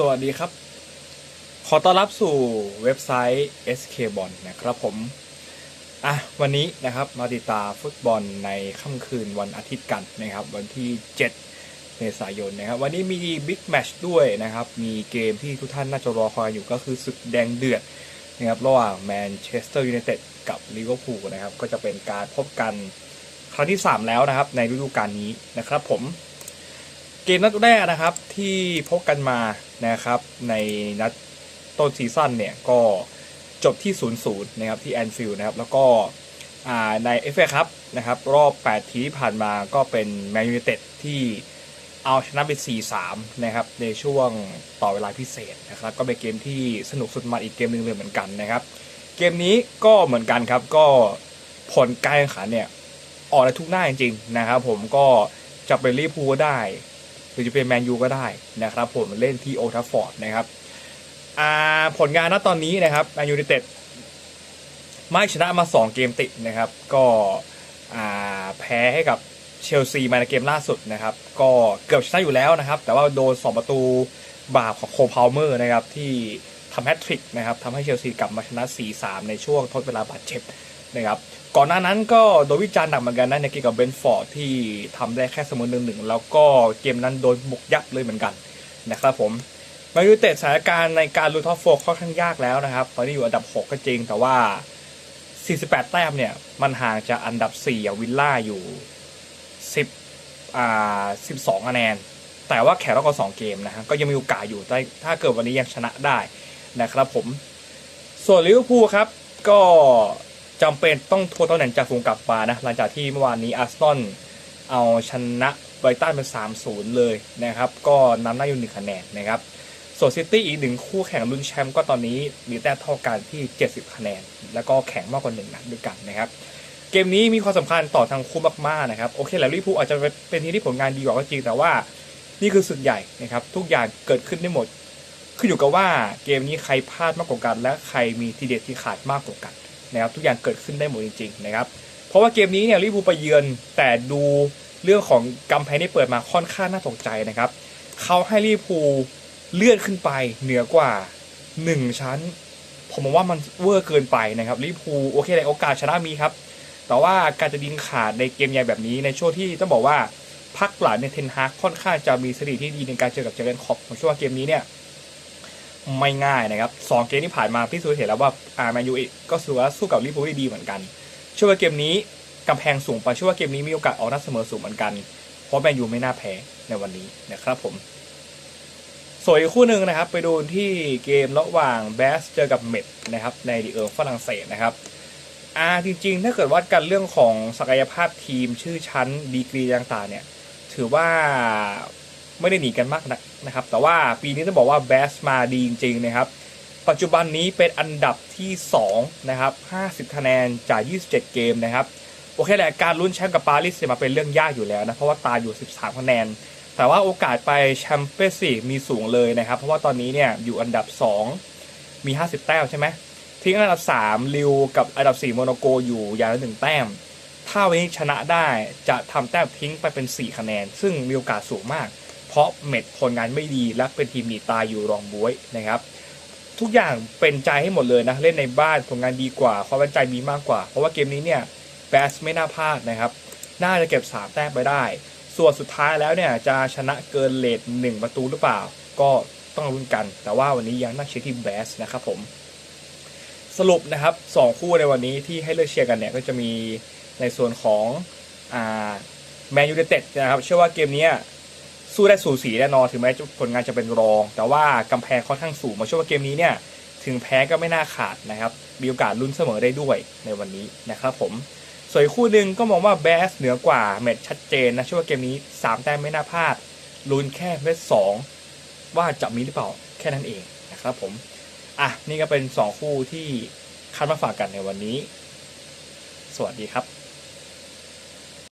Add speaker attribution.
Speaker 1: สวัสดีครับ ขอต้อนรับสู่เว็บไซต์ SK b o n นะครับผม อะ วันนี้นะครับมาติดตามฟุตบอลในค่ำคืนวันอาทิตย์กันนะครับ วันที่ 7 เมษายนนะครับ วันนี้มีบิ๊กแมชด้วยนะครับ มีเกมที่ทุกท่านน่าจะรอคอยอยู่ก็คือศึกแดงเดือดนะครับ ระหว่างแมนเชสเตอร์ยูไนเต็ดกับลิเวอร์พูลนะครับ ก็จะเป็นการพบกันครั้งที่ 3 แล้วนะครับ ในฤดูกาลนี้นะครับผม เกมนัดแรกนะครับที่พบกันมา นะครับในนัดต้นซีซั่นเนี่ยก็จบที่ 0-0 นะครับที่แอนฟิลด์นะครับแล้วก็อ่าใน FA ครับนะครับรอบ 8 ทีที่ผ่านมาก็เป็นแมนยูเต็ดที่เอาชนะไป 4-3 นะครับในช่วงต่อเวลาพิเศษนะครับก็เป็นเกมที่สนุกสุดมันอีกเกมหนึ่งเลยเหมือนกันนะครับ เกมนี้ก็เหมือนกันครับก็ผลการแข่งขันเนี่ยออกได้ทุกหน้าจริงๆนะครับผมก็จะเป็นลิเวอร์พูลได้ รือจะเป็นแมนยูก็ได้นะครับผมเล่นที่โอทัฟฟอร์ดนะครับผลงานณตอนนี้นะครับแมนยู i นเต็ดไม่ชนะมา 2 เกมติดนะครับ ก็แพ้ให้กับเชลซีมาในเกมล่าสุดนะครับ ก็เกือบชนะอยู่แล้วนะครับ แต่ว่าโดน 2 ประตูบาปของโคพาวเมอร์นะครับที่ทำแฮตทริกนะครับทำให้เชลซีกลับมาชนะ 4-3 ในช่วงทดเวลาบาดเจ็บ นะครับก่อนหน้านั้นก็โดนวิจารณ์หนักเหมือนกันนะในเกมกับเบนฟอร์ดที่ทำได้แค่เสมอหนึ่งหนึ่งแล้วก็เกมนั้นโดนบุกยับเลยเหมือนกันนะครับผมมายูเต็ดสถานการณ์ในการลุ้นท็อปโฟค่อนข้างยากแล้วนะครับตอนนี้อยู่อันดับ 6 ก็จริง แต่ว่า 48 แต้มเนี่ย มันห่างจากอันดับ4อย่างวิลล่าอยู่ 10อ่า12คะแนน แต่ว่าแข่งรอบกัน2เกมนะฮะก็ยังมีโอกาสอยู่ได้ถ้าเกิดวันนี้ยังชนะได้นะครับผมส่วนลิเวอร์พูลครับก็ จำเป็นต้องทวงตำแหน่งจากฝูงกลับมานะ หลังจากที่เมื่อวานนี้อาร์ซนอลเอาชนะไบรตันเป็น3-0 เลยนะครับ ก็นำหน้าอยู่หนึ่งคะแนนนะครับ ส่วนซิตี้อีกหนึ่งคู่แข่งลุ้นแชมป์ก็ตอนนี้มีแต้มเท่ากันที่ 70 คะแนน แล้วก็แข่งมากกว่าหนึ่งนัดด้วยกันนะครับ เกมนี้มีความสำคัญต่อทางคู่มากๆนะครับ โอเคแหละลิเวอร์พูลอาจจะเป็นทีมที่ผลงานดีกว่าก็จริง แต่ว่านี่คือสุดใหญ่นะครับ ทุกอย่างเกิดขึ้นได้หมด ขึ้นอยู่กับว่าเกมนี้ใครพลาดมากกว่ากัน และใครมีทีเด็ดที่ขาดมากกว่ากัน นะครับทุกอย่างเกิดขึ้นได้หมดจริงๆนะครับเพราะว่าเกมนี้เนี่ยลิเวอร์พูลไปเยือนแต่ดูเรื่องของกำแพงที่เปิดมาค่อนข้างน่าตกใจนะครับเขาให้ลิเวอร์พูลเลื่อนขึ้นไปเหนือกว่า 1 ชั้น ผมมองว่ามันเวอร์เกินไปนะครับลิเวอร์พูลโอเคเลยโอกาสชนะมีครับแต่ว่าการจะดินขาดในเกมใหญ่แบบนี้ในช่วงที่ต้องบอกว่าพักหลังในยเทนฮากค่อนข้างจะมีสถิติที่ดีในการเจอกับเจอร์เกนคอปผมเชื่อว่าเกมนี้เนี่ย ไม่ง่ายนะครับสองเกมที่ผ่านมาพิสูจน์เห็นแล้วว่าอาร์แมนยูก็สู้ว่าสู้กับลิเวอร์พูลได้ดีเหมือนกันเชื่อว่าเกมนี้กำแพงสูงไปเชื่อว่าเกมนี้มีโอกาสออกนัดเสมอสูงเหมือนกัน เพราะแมนยูไม่น่าแพ้ในวันนี้นะครับผมส่วนอีกคู่หนึ่งนะครับ ไปดูที่เกมระหว่างแบสเจอกับเมดนะครับในดีเอิร์ฝรั่งเศสนะครับอ่าจริงๆ ถ้าเกิดวัดกันเรื่องของศักยภาพทีมชื่อชั้นดีกรีต่างๆเนี่ย ถือว่า ไม่ได้หนีกันมากนักนะครับ แต่ว่าปีนี้ต้องบอกว่าแบสมาดีจริงๆนะครับปัจจุบันนี้เป็นอันดับที่2นะครับ50 คะแนนจาก 27 เกมนะครับ โอเคแหละการลุ้นแชมป์กับปารีสเนี่ยมาเป็นเรื่องยากอยู่แล้วนะ เพราะว่าตาอยู่ 13 คะแนน แต่ว่าโอกาสไปแชมเปี้ยนส์มีสูงเลยนะครับ เพราะว่าตอนนี้เนี่ยอยู่อันดับ 2 มี 50 แต้มใช่ไหมทิ้งอันดับ 3 ลิวกับอันดับ 4 โมโนโกอยู่อย่างละหนึ่งแต้ม ถ้าวันนี้ชนะได้จะทำแต้มทิ้งไปเป็น 4 คะแนน ซึ่งมีโอกาสสูงมาก ราะเม็ดผลงานไม่ดีและเป็นทีมหนีตายอยู่รองบวยนะครับ ทุกอย่างเป็นใจให้หมดเลยนะเล่นในบ้านผลงานดีกว่าความมั่นใจมีมากกว่า เพราะว่าเกมนี้เนี่ยแบสไม่น่าพลาดนะครับน่าจะเก็บ3แต้มไปได้ ส่วนสุดท้ายแล้วเนี่ยจะชนะเกินเลท1ประตูหรือเปล่า ก็ต้องรุ้นกัน แต่ว่าวันนี้ยังน่าเชียร์ที่แบสนะครับผมสรุปนะครับสองคู่ในวันนี้ที่ให้เลือกเชียร์กันเนี่ยก็จะมีในส่วนของแมนยูไนเต็ดนะครับ เชื่อว่าเกมนี้ สู้ได้สูสีแน่นอนถึงแม้ผลงานจะเป็นรอง แต่ว่ากำแพงค่อนข้างสูงมาช่ว่าเกมนี้เนี่ยถึงแพ้ก็ไม่น่าขาดนะครับ มีโอกาสลุ้นเสมอได้ด้วยในวันนี้นะครับผมส่วนคู่หนึ่งก็มองว่าแบสเหนือกว่าแมตช์ชัดเจนนะเชื่อว่าเกมนี้ 3 แต้มไม่น่าพลาดลุ้นแค่เม็ดสองว่าจะมีหรือเปล่าแค่นั้นเองนะครับผมอะนี่ก็เป็น 2 คู่ที่คัดมาฝากกันในวันนี้ สวัสดีครับ